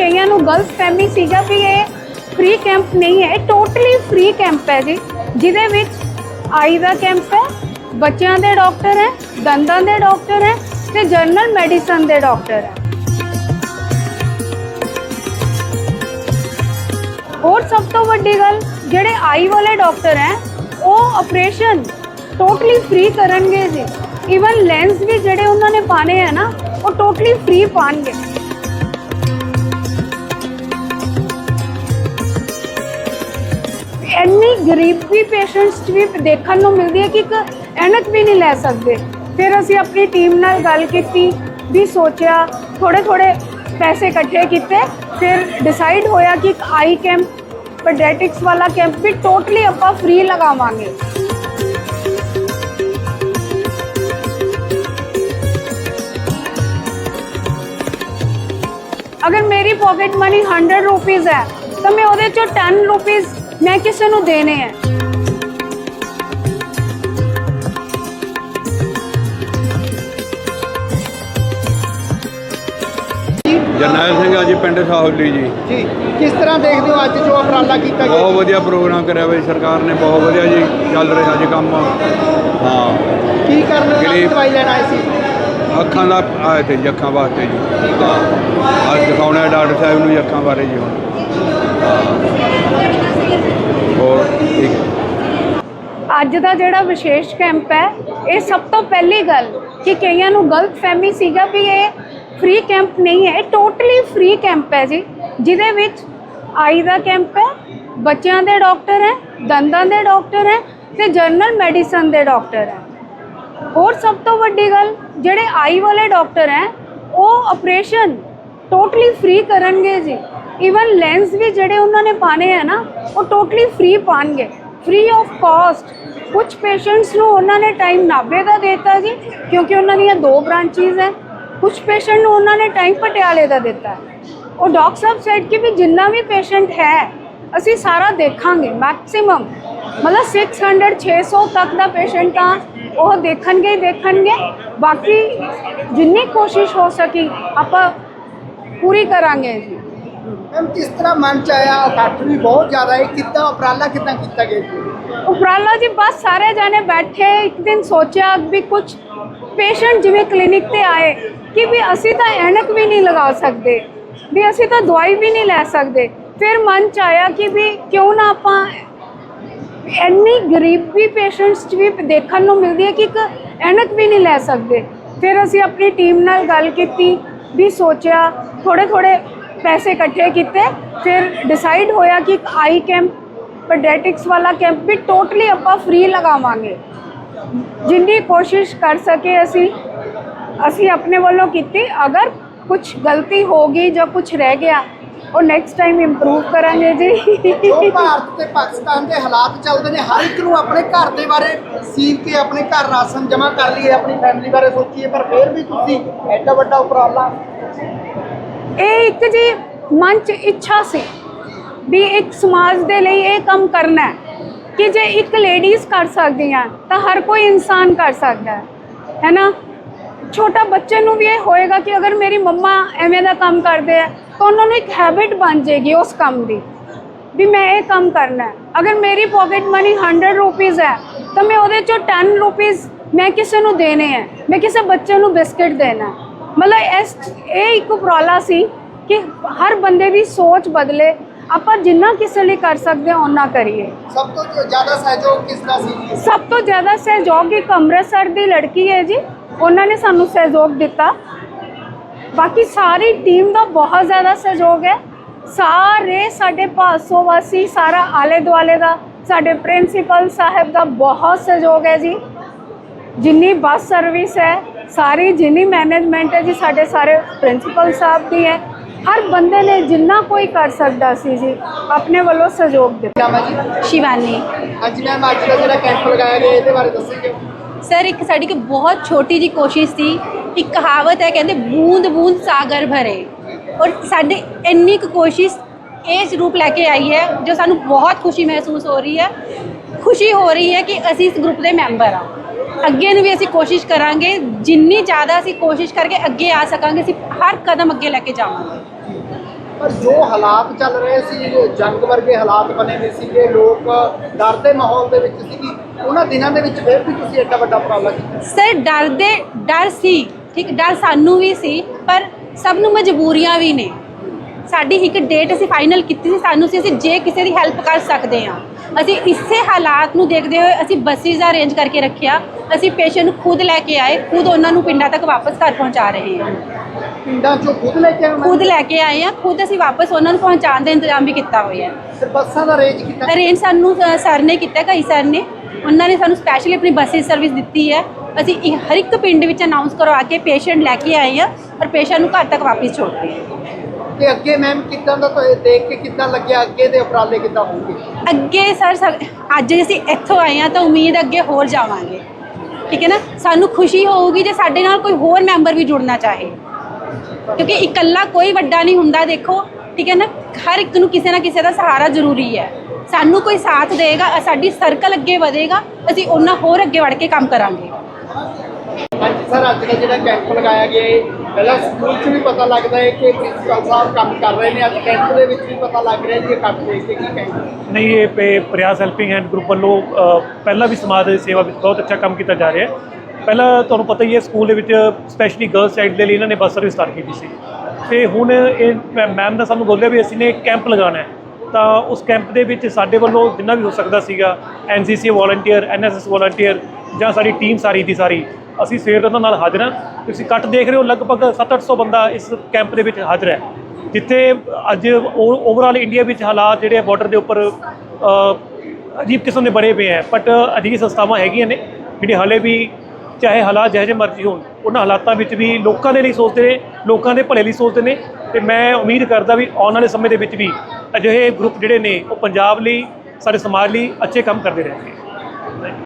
ਕਈਆਂ ਨੂੰ ਗਲਤ ਫਹਿਮੀ ਸੀਗਾ ਵੀ ਇਹ ਫ੍ਰੀ ਕੈਂਪ ਨਹੀਂ ਹੈ ਟੋਟਲੀ ਫ੍ਰੀ ਕੈਂਪ ਹੈ ਜੀ, ਜਿਹਦੇ ਵਿੱਚ ਆਈ ਦਾ ਕੈਂਪ ਹੈ, ਬੱਚਿਆਂ ਦੇ ਡਾਕਟਰ ਹੈ, ਦੰਦਾਂ ਦੇ ਡਾਕਟਰ ਹੈ ਤੇ ਜਨਰਲ ਮੈਡੀਸਨ ਦੇ ਡਾਕਟਰ ਹੈ। ਹੋਰ ਸਭ ਤੋਂ ਵੱਡੀ ਗੱਲ, ਜਿਹੜੇ ਆਈ ਵਾਲੇ ਡਾਕਟਰ ਹੈ, ਉਹ ਆਪਰੇਸ਼ਨ ਟੋਟਲੀ ਫ੍ਰੀ ਕਰਨਗੇ ਜੀ। ਇਵਨ ਲੈਂਸ ਵੀ ਜਿਹੜੇ ਉਹਨਾਂ ਨੇ ਪਾਣੇ ਹੈ ਨਾ, ਉਹ ਟੋਟਲੀ ਫ੍ਰੀ ਪਾਣਗੇ ਇੰਨੀ ਗਰੀਬੀ ਪੇਸ਼ੈਂਟਸ 'ਚ ਵੀ ਦੇਖਣ ਨੂੰ ਮਿਲਦੀ ਹੈ ਕਿ ਇੱਕ ਐਨਕ ਵੀ ਨਹੀਂ ਲੈ ਸਕਦੇ। ਫਿਰ ਅਸੀਂ ਆਪਣੀ ਟੀਮ ਨਾਲ ਗੱਲ ਕੀਤੀ, ਵੀ ਸੋਚਿਆ ਥੋੜੇ ਥੋੜੇ ਪੈਸੇ ਇਕੱਠੇ ਕੀਤੇ, ਫਿਰ ਡਿਸਾਈਡ ਹੋਇਆ ਕਿ ਇੱਕ ਆਈ ਕੈਂਪ ਪੈਡੀਆਟ੍ਰਿਕਸ ਵਾਲਾ ਕੈਂਪ ਵੀ ਟੋਟਲੀ ਆਪਾਂ ਫ੍ਰੀ ਲਗਾਵਾਂਗੇ। ਅਗਰ ਮੇਰੀ ਪਾਕਟ ਮਨੀ 100 ਰੁਪੀਸ ਹੈ, ਤਾਂ ਮੈਂ ਉਹਦੇ ਚੋਂ 10 ਰੁਪੀਸ ਮੈਂ ਕਿਸੇ ਨੂੰ ਦੇਣੇ ਹੈ ਜਰਨੈਲ ਸਿੰਘ ਆ ਜੀ ਪਿੰਡ ਸਾਹੌਲੀ ਜੀ। ਜੀ ਕਿਸ ਤਰ੍ਹਾਂ ਦੇਖਦੇ ਹੋ ਅੱਜ ਜੋ ਉਪਰਾਲਾ ਕੀਤਾ ਗਿਆ? ਬਹੁਤ ਵਧੀਆ ਪ੍ਰੋਗਰਾਮ ਕਰਿਆ ਬਈ ਸਰਕਾਰ ਨੇ ਬਹੁਤ ਵਧੀਆ ਜੀ ਚੱਲ ਰਿਹਾ ਜੀ ਕੰਮ। ਹਾਂ। ਕੀ ਕਰਨ ਲਈ ਗਰੀਬ- ਦਵਾਈ ਲੈਣ ਆਏ ਸੀ? ਅੱਖਾਂ ਦਾ ਆਏ ਤੇ ਜੀ ਅੱਖਾਂ ਵਾਸਤੇ ਜੀ। ਅੱਜ ਦਿਖਾਉਣਾ ਹੈ ਡਾਕਟਰ ਸਾਹਿਬ ਨੂੰ ਜੀ ਅੱਖਾਂ ਬਾਰੇ ਜੀ ਹੁਣ। ਅੱਜ ਦਾ ਜਿਹੜਾ ਵਿਸ਼ੇਸ਼ ਕੈਂਪ ਹੈ, ਇਹ ਸਭ ਤੋਂ ਪਹਿਲੀ ਗੱਲ ਕਿ ਕਈਆਂ ਨੂੰ ਗਲਤ ਫਹਿਮੀ ਸੀਗਾ ਵੀ ਇਹ ਫ੍ਰੀ ਕੈਂਪ ਨਹੀਂ ਹੈ। ਇਹ ਟੋਟਲੀ ਫ੍ਰੀ ਕੈਂਪ ਹੈ ਜੀ, ਜਿਹਦੇ ਵਿੱਚ ਆਈ ਦਾ ਕੈਂਪ ਹੈ, ਬੱਚਿਆਂ ਦੇ ਡਾਕਟਰ ਹੈ, ਦੰਦਾਂ ਦੇ ਡਾਕਟਰ ਹੈ ਤੇ ਜਨਰਲ ਮੈਡੀਸਨ ਦੇ ਡਾਕਟਰ ਹੈ। ਹੋਰ ਸਭ ਤੋਂ ਵੱਡੀ ਗੱਲ, ਜਿਹੜੇ ਆਈ ਵਾਲੇ ਡਾਕਟਰ ਹੈ, ਉਹ ਆਪਰੇਸ਼ਨ ਟੋਟਲੀ ਫ੍ਰੀ ਕਰਨਗੇ ਜੀ। ਇਵਨ ਲੈਂਸ ਵੀ ਜਿਹੜੇ ਉਹਨਾਂ ਨੇ ਪਾਣੇ ਹੈ ਨਾ, ਉਹ ਟੋਟਲੀ ਫ੍ਰੀ ਪਾਣਗੇ ਫ੍ਰੀ ਆਫ ਕਾਸਟ ਕੁਝ ਪੇਸ਼ੈਂਟਸ ਨੂੰ ਉਹਨਾਂ ਨੇ ਟਾਈਮ ਨਾਭੇ ਦਾ ਦਿੱਤਾ ਜੀ, ਕਿਉਂਕਿ ਉਹਨਾਂ ਦੀਆਂ ਦੋ ਬ੍ਰਾਂਚੀਜ਼ ਹੈ। ਕੁਝ ਪੇਸ਼ੈਂਟ ਨੂੰ ਉਹਨਾਂ ਨੇ ਟਾਈਮ ਪਟਿਆਲੇ ਦਾ ਦਿੱਤਾ। ਉਹ ਡਾਕਟਰ ਸਾਹਿਬ ਸੈਡ ਕਿ ਵੀ ਜਿੰਨਾ ਵੀ ਪੇਸ਼ੈਂਟ ਹੈ, ਅਸੀਂ ਸਾਰਾ ਦੇਖਾਂਗੇ ਮੈਕਸਿਮਮ ਮਤਲਬ 600 600 ਤੱਕ ਦਾ ਪੇਸ਼ੈਂਟ ਤਾਂ ਉਹ ਦੇਖਣਗੇ ਹੀ ਦੇਖਣਗੇ। ਬਾਕੀ ਜਿੰਨੀ ਕੋਸ਼ਿਸ਼ ਹੋ ਸਕੀ, ਆਪਾਂ ਪੂਰੀ ਕਰਾਂਗੇ ਜੀ। ਮੈਮ ਕਿਸ ਤਰ੍ਹਾਂ ਮਨ ਚ ਆਇਆ? ਇਕੱਠ ਵੀ ਬਹੁਤ ਜ਼ਿਆਦਾ ਹੈ। ਕਿੱਦਾਂ, ਉਪਰਾਲਾ ਕਿੱਦਾਂ ਕੀਤਾ ਗਿਆ ਜੀ? ਉਪਰਾਲਾ ਜੀ, ਬਸ ਸਾਰੇ ਜਾਣੇ ਬੈਠੇ, ਇੱਕ ਦਿਨ ਸੋਚਿਆ ਵੀ ਕੁਝ ਪੇਸ਼ੈਂਟ ਜਿਵੇਂ ਕਲੀਨਿਕ ਤੇ ਆਏ ਕਿ ਵੀ ਅਸੀਂ ਤਾਂ ਐਨਕ ਵੀ ਨਹੀਂ ਲਗਾ ਸਕਦੇ, ਵੀ ਅਸੀਂ ਤਾਂ ਦਵਾਈ ਵੀ ਨਹੀਂ ਲੈ ਸਕਦੇ। ਫਿਰ ਮਨ ਚ ਆਇਆ ਕਿ ਵੀ ਕਿਉਂ ਨਾ ਆਪਾਂ ਇੰਨੀ ਗਰੀਬੀ ਪੇਸ਼ੈਂਟਸ 'ਚ ਵੀ ਦੇਖਣ ਨੂੰ ਮਿਲਦੀ ਹੈ ਕਿ ਇੱਕ ਐਨਕ ਵੀ ਨਹੀਂ ਲੈ ਸਕਦੇ। ਫਿਰ ਅਸੀਂ ਆਪਣੀ ਟੀਮ ਨਾਲ ਗੱਲ ਕੀਤੀ, ਵੀ ਸੋਚਿਆ ਥੋੜੇ ਥੋੜੇ ਪੈਸੇ ਇਕੱਠੇ ਕੀਤੇ, ਫਿਰ ਡਿਸਾਈਡ ਹੋਇਆ ਕਿ ਇੱਕ ਆਈ ਕੈਂਪ ਪੈਡੀਆਟ੍ਰਿਕਸ ਵਾਲਾ ਕੈਂਪ ਵੀ ਟੋਟਲੀ ਆਪਾਂ ਫ੍ਰੀ ਲਗਾਵਾਂਗੇ। ਜਿੰਨੀ ਕੋਸ਼ਿਸ਼ ਕਰ ਸਕੇ ਅਸੀਂ ਅਸੀਂ ਆਪਣੇ ਵੱਲੋਂ ਕੀਤੀ। ਅਗਰ ਕੁਝ ਗਲਤੀ ਹੋ ਗਈ ਜਾਂ ਕੁਝ ਰਹਿ ਗਿਆ ਉਹ ਨੈਕਸਟ ਟਾਈਮ ਇੰਪਰੂਵ ਕਰਾਂਗੇ ਜੀ। ਭਾਰਤ ਤੇ ਪਾਕਿਸਤਾਨ ਦੇ ਹਾਲਾਤ ਚੱਲਦੇ ਨੇ। ਹਰ ਇੱਕ ਨੂੰ ਆਪਣੇ ਘਰ ਦੇ ਬਾਰੇ ਸੀਲ ਕੇ ਆਪਣੇ ਘਰ ਰਾਸ਼ਨ ਜਮ੍ਹਾਂ ਕਰ ਲਈਏ ਆਪਣੀ ਫੈਮਿਲੀ ਬਾਰੇ ਸੋਚੀਏ। ਪਰ ਫਿਰ ਵੀ ਤੁਸੀਂ ਐਡਾ ਵੱਡਾ ਉਪਰਾਲਾ ਇਹ ਇੱਕ ਜੀ ਮਨ ਚ ਇੱਛਾ ਸੀ। ਵੀ ਇੱਕ ਸਮਾਜ ਦੇ ਲਈ ਇਹ ਕੰਮ ਕਰਨਾ ਹੈ ਕਿ ਜੇ ਇੱਕ ਲੇਡੀਜ਼ ਕਰ ਸਕਦੀ ਸਕਦੀਆਂ, ਤਾਂ ਹਰ ਕੋਈ ਇਨਸਾਨ ਕਰ ਸਕਦਾ ਹੈ ਹੈ ਨਾ? ਛੋਟਾ ਬੱਚੇ ਨੂੰ ਵੀ ਇਹ ਹੋਏਗਾ ਕਿ ਅਗਰ ਮੇਰੀ ਮੰਮਾ ਐਵੇਂ ਦਾ ਕੰਮ ਕਰਦੇ ਆ, ਤਾਂ ਉਹਨਾਂ ਨੂੰ ਇੱਕ ਹੈਬਿਟ ਬਣ ਜਾਏਗੀ ਉਸ ਕੰਮ ਦੀ, ਵੀ ਮੈਂ ਇਹ ਕੰਮ ਕਰਨਾ ਹੈ। ਅਗਰ ਮੇਰੀ ਪਾਕਟ ਮਨੀ 100 ਰੁਪੀਸ ਹੈ, ਤਾਂ ਮੈਂ ਉਹਦੇ ਚੋਂ 10 ਰੁਪੀਸ ਮੈਂ ਕਿਸੇ ਨੂੰ ਦੇਣੇ ਹੈ, ਮੈਂ ਕਿਸੇ ਬੱਚੇ ਨੂੰ ਬਿਸਕਟ ਦੇਣਾ ਮਤਲਬ ਇਸ, ਇਹ ਇੱਕ ਉਪਰਾਲਾ ਸੀ ਕਿ ਹਰ ਬੰਦੇ ਦੀ ਸੋਚ ਬਦਲੇ ਆਪਾਂ ਜਿੰਨਾ ਕਿਸੇ ਲਈ ਕਰ ਸਕਦੇ ਹਾਂ ਓਨਾ ਕਰੀਏ। ਸਭ ਤੋਂ ਜ਼ਿਆਦਾ ਸਹਿਯੋਗ ਕਿਸ ਦਾ ਸੀ? ਸਭ ਤੋਂ ਜ਼ਿਆਦਾ ਸਹਿਯੋਗ ਇੱਕ ਅੰਮ੍ਰਿਤਸਰ ਦੀ ਲੜਕੀ ਹੈ ਜੀ। ਉਹਨਾਂ ਨੇ ਸਾਨੂੰ ਸਹਿਯੋਗ ਦਿੱਤਾ। ਬਾਕੀ ਸਾਰੀ ਟੀਮ ਦਾ ਬਹੁਤ ਜ਼ਿਆਦਾ ਸਹਿਯੋਗ ਹੈ। ਸਾਰੇ ਸਾਡੇ ਭਾਸੋ ਵਾਸੀ ਸਾਰਾ ਆਲੇ ਦੁਆਲੇ ਦਾ ਸਾਡੇ ਪ੍ਰਿੰਸੀਪਲ ਸਾਹਿਬ ਦਾ ਬਹੁਤ ਸਹਿਯੋਗ ਹੈ ਜੀ। ਜਿੰਨੀ ਬੱਸ ਸਰਵਿਸ ਹੈ ਸਾਰੀ ਜਿੰਨੀ ਮੈਨੇਜਮੈਂਟ ਹੈ ਜੀ ਸਾਡੇ ਸਾਰੇ ਪ੍ਰਿੰਸੀਪਲ ਸਾਹਿਬ ਦੀ ਹੈ। ਹਰ ਬੰਦੇ ਨੇ ਜਿੰਨਾ ਕੋਈ ਕਰ ਸਕਦਾ ਸੀ ਜੀ ਆਪਣੇ ਵੱਲੋਂ ਸਹਿਯੋਗ ਦਿੱਤਾ। ਨਾਮ ਜੀ? ਸ਼ਿਵਾਨੀ। ਅੱਜ ਮੈਮ ਅੱਜ ਦਾ ਜਿਹੜਾ ਕੈਂਪ ਲਗਾਇਆ ਗਿਆ ਇਹਦੇ ਬਾਰੇ ਦੱਸੋਗੇ? ਸਰ ਇੱਕ ਸਾਡੀ ਇੱਕ ਬਹੁਤ ਛੋਟੀ ਜੀ ਕੋਸ਼ਿਸ਼ ਸੀ ਇੱਕ ਕਹਾਵਤ ਹੈ ਕਹਿੰਦੇ ਬੂੰਦ ਬੂੰਦ ਸਾਗਰ ਭਰੇ। ਔਰ ਸਾਡੇ ਇੰਨੀ ਕੁ ਕੋਸ਼ਿਸ਼ ਇਸ ਰੂਪ ਲੈ ਕੇ ਆਈ ਹੈ ਜੋ ਸਾਨੂੰ ਬਹੁਤ ਖੁਸ਼ੀ ਮਹਿਸੂਸ ਹੋ ਰਹੀ ਹੈ। ਖੁਸ਼ੀ ਹੋ ਰਹੀ ਹੈ ਕਿ ਅਸੀਂ ਇਸ ਗਰੁੱਪ ਦੇ ਮੈਂਬਰ ਆ ਅੱਗੇ ਨੂੰ ਵੀ ਅਸੀਂ ਕੋਸ਼ਿਸ਼ ਕਰਾਂਗੇ ਜਿੰਨੀ ਜ਼ਿਆਦਾ ਅਸੀਂ ਕੋਸ਼ਿਸ਼ ਕਰਕੇ ਅੱਗੇ ਆ ਸਕਾਂਗੇ ਅਸੀਂ ਹਰ ਕਦਮ ਅੱਗੇ ਲੈ ਕੇ ਜਾਵਾਂਗੇ। ਪਰ ਜੋ ਹਾਲਾਤ ਚੱਲ ਰਹੇ ਸੀ ਜੰਗ ਵਰਗੇ ਹਾਲਾਤ ਬਣੇ ਹੋਏ ਸੀਗੇ ਲੋਕ ਡਰ ਦੇ ਮਾਹੌਲ ਦੇ ਵਿੱਚ ਸੀਗੀ ਉਹਨਾਂ ਦਿਨਾਂ ਦੇ ਵਿੱਚ ਫਿਰ ਵੀ ਤੁਸੀਂ ਐਡਾ ਵੱਡਾ ਉਪਰਾਲਾ ਕੀਤਾ? ਸਰ ਡਰ ਦੇ ਡਰ ਸੀ ਠੀਕ ਡਰ ਸਾਨੂੰ ਵੀ ਸੀ ਪਰ ਸਭ ਨੂੰ ਮਜਬੂਰੀਆਂ ਵੀ ਨੇ। ਸਾਡੀ ਇੱਕ ਡੇਟ ਅਸੀਂ ਫਾਈਨਲ ਕੀਤੀ ਸੀ ਸਾਨੂੰ ਸੀ ਅਸੀਂ ਜੇ ਕਿਸੇ ਦੀ ਹੈਲਪ ਕਰ ਸਕਦੇ ਹਾਂ। ਅਸੀਂ ਇਸੇ ਹਾਲਾਤ ਨੂੰ ਦੇਖਦੇ ਹੋਏ ਅਸੀਂ ਬੱਸਿਸ ਅਰੇਂਜ ਕਰਕੇ ਰੱਖਿਆ। ਅਸੀਂ ਪੇਸ਼ੈਂਟ ਨੂੰ ਖੁਦ ਲੈ ਕੇ ਆਏ ਖੁਦ ਉਹਨਾਂ ਨੂੰ ਪਿੰਡਾਂ ਤੱਕ ਵਾਪਸ ਘਰ ਪਹੁੰਚਾ ਰਹੇ ਹਾਂ। ਪਿੰਡਾਂ ਚੋਂ ਖੁਦ ਲੈ ਕੇ ਆਉਣਾ ਖੁਦ ਲੈ ਕੇ ਆਏ ਹਾਂ ਖੁਦ ਅਸੀਂ ਵਾਪਸ ਉਹਨਾਂ ਨੂੰ ਪਹੁੰਚਾਉਣ ਦਾ ਇੰਤਜ਼ਾਮ ਵੀ ਕੀਤਾ ਹੋਇਆ ਹੈ। ਤੇ ਬੱਸਾਂ ਦਾ ਅਰੇਂਜ ਕੀਤਾ? ਅਰੇਂਜ ਸਾਨੂੰ ਅ, ਸਰ ਨੇ ਕੀਤਾ ਕਈ ਸਰ ਨੇ। ਉਹਨਾਂ ਨੇ ਸਾਨੂੰ ਸਪੈਸ਼ਲੀ ਆਪਣੀ ਬੱਸਿਸ ਸਰਵਿਸ ਦਿੱਤੀ ਹੈ। ਅਸੀਂ ਇਹ ਹਰ ਇੱਕ ਪਿੰਡ ਵਿੱਚ ਅਨਾਉਂਸ ਕਰਵਾ ਕੇ ਪੇਸ਼ੈਂਟ ਲੈ ਕੇ ਆਏ ਹਾਂ ਔਰ ਪੇਸ਼ੈਂਟ ਨੂੰ ਘਰ ਤੱਕ ਵਾਪਸ ਛੋੜਦੇ ਹਾਂ। ਤੇ ਅੱਗੇ ਮੈਮ ਕਿੱਦਾਂ ਦਾ ਤੁਹਾਨੂੰ ਦੇਖ ਕੇ ਕਿੱਦਾਂ ਲੱਗਿਆ? ਅੱਗੇ ਦੇ ਉਪਰਾਲੇ ਕਿੱਦਾਂ ਹੋਣਗੇ? ਅੱਗੇ ਸਰ ਸਾ- ਅੱਜ ਅਸੀਂ ਇੱਥੋਂ ਆਏ ਹਾਂ ਤਾਂ ਉਮੀਦ ਅੱਗੇ ਹੋਰ ਜਾਵਾਂਗੇ। ਠੀਕ ਹੈ ਨਾ? ਸਾਨੂੰ ਖੁਸ਼ੀ ਹੋਊਗੀ ਜੇ ਸਾਡੇ ਨਾਲ ਕੋਈ ਹੋਰ ਮੈਂਬਰ ਵੀ ਜੁੜਨਾ ਚਾਹੇ। ਕਿਉਂਕਿ ਇਕੱਲਾ ਕੋਈ ਵੱਡਾ ਨਹੀਂ ਹੁੰਦਾ, ਦੇਖੋ, ਠੀਕ ਹੈ ਨਾ? ਹਰ ਇੱਕ ਨੂੰ ਕਿਸੇ ਨਾ ਕਿਸੇ ਦਾ ਸਹਾਰਾ ਜ਼ਰੂਰੀ ਹੈ। ਸਾਨੂੰ ਕੋਈ ਸਾਥ ਦੇਗਾ, ਸਾਡੀ ਸਰਕਲ ਅੱਗੇ ਵਧੇਗਾ, ਅਸੀਂ ਉਹਨਾਂ ਹੋਰ ਅੱਗੇ ਵੜ ਕੇ ਕੰਮ ਕਰਾਂਗੇ। ਹਾਂਜੀ, ਸਰ, ਅੱਜ ਦਾ ਜਿਹੜਾ ਕੈਂਪ ਲਗਾਇਆ ਗਿਆ ਹੈ ਪਹਿਲਾਂ ਸਕੂਲ 'ਚ ਵੀ ਪਤਾ ਲੱਗਦਾ ਹੈ ਕਿ ਪ੍ਰਿੰਸੀਪਲ ਸਾਹਿਬ ਕੰਮ ਕਰ ਰਹੇ ਨੇ, ਅੱਜ ਕੈਂਪ ਦੇ ਵਿੱਚ ਵੀ ਪਤਾ ਲੱਗ ਰਿਹਾ ਜੀ ਇਹ ਕੰਮ ਦੇਖ ਕੇ ਕੀ ਕਹਿੰਦੇ ਨਹੀਂ, ਇਹ ਪੇ- ਪ੍ਰਯਾਸ ਹੈਲਪਿੰਗ ਹੈਂਡ ਗਰੁੱਪ ਵੱਲੋਂ ਪਹਿਲਾਂ ਵੀ ਸਮਾਜ ਦੀ ਸੇਵਾ ਵਿੱਚ ਬਹੁਤ ਅੱਛਾ ਕੰਮ ਕੀਤਾ ਜਾ ਰਿਹਾ ਹੈ। ਪਹਿਲਾਂ ਤੁਹਾਨੂੰ ਪਤਾ ਹੀ ਹੈ, ਸਕੂਲ ਦੇ ਵਿੱਚ ਸਪੈਸ਼ਲੀ ਗਰਲਸ ਸਾਈਡ ਦੇ ਲਈ ਇਹਨਾਂ ਨੇ ਬੱਸ ਸਰਵਿਸ ਸਟਾਰਟ ਕੀਤੀ ਸੀ। ਤੇ ਹੁਣ ਇਹ ਮੈਮ ਦਾ ਸਾਨੂੰ ਬੋਲਿਆ ਵੀ ਅਸੀਂ ਨੇ ਕੈਂਪ ਲਗਾਉਣਾ ਹੈ। ਤਾਂ ਉਸ ਕੈਂਪ ਦੇ ਵਿੱਚ ਸਾਡੇ ਵੱਲੋਂ ਜਿੰਨਾ ਵੀ ਹੋ ਸਕਦਾ ਸੀਗਾ ਐਨਸੀਸੀ ਵਾਲੰਟੀਅਰ ਐਨਐਸਐਸ ਵੋਲੰਟੀਅਰ ਜਾਂ ਸਾਡੀ ਟੀਮ ਸਾਰੀ ਦੀ ਸਾਰੀ ਅਸੀਂ ਸਵੇਰ ਤੋਂ ਨਾਲ ਹਾਜ਼ਰ ਹਾਂ। ਤੁਸੀਂ ਕੱਟ ਦੇਖ ਰਹੇ ਹੋ, ਲਗਭਗ 7-800 ਬੰਦਾ ਇਸ ਕੈਂਪ ਦੇ ਵਿੱਚ ਹਾਜ਼ਰ ਹੈ। ਜਿੱਥੇ ਅੱਜ ਓਵਰਆਲ ਇੰਡੀਆ ਵਿੱਚ ਹਾਲਾਤ ਜਿਹੜੇ ਬਾਰਡਰ ਦੇ ਉੱਪਰ ਅਜੀਬ ਕਿਸਮ ਦੇ ਬਣੇ ਪਏ ਹੈ। ਬਟ ਅਜਿਹੀ ਸੰਸਥਾਵਾਂ ਹੈਗੀਆਂ ਨੇ, ਜਿਹੜੇ ਹਾਲੇ ਵੀ ਚਾਹੇ ਹਾਲਾਤ ਜਿਹੋ ਜਿਹੇ ਮਰਜ਼ੀ ਹੋਣ, ਉਹਨਾਂ ਹਾਲਾਤਾਂ ਵਿੱਚ ਵੀ ਲੋਕਾਂ ਦੇ ਲਈ ਸੋਚਦੇ ਨੇ, ਲੋਕਾਂ ਦੇ ਭਲੇ ਲਈ ਸੋਚਦੇ ਨੇ। ਤੇ ਮੈਂ ਉਮੀਦ ਕਰਦਾ ਵੀ ਆਉਣ ਵਾਲੇ ਸਮੇਂ ਦੇ ਵਿੱਚ ਵੀ ਅਜਿਹੇ ਗਰੁੱਪ ਜਿਹੜੇ ਨੇ, ਉਹ ਪੰਜਾਬ ਲਈ, ਸਾਡੇ ਸਮਾਜ ਲਈ ਅੱਛੇ ਕੰਮ ਕਰਦੇ ਰਹਿਣਗੇ।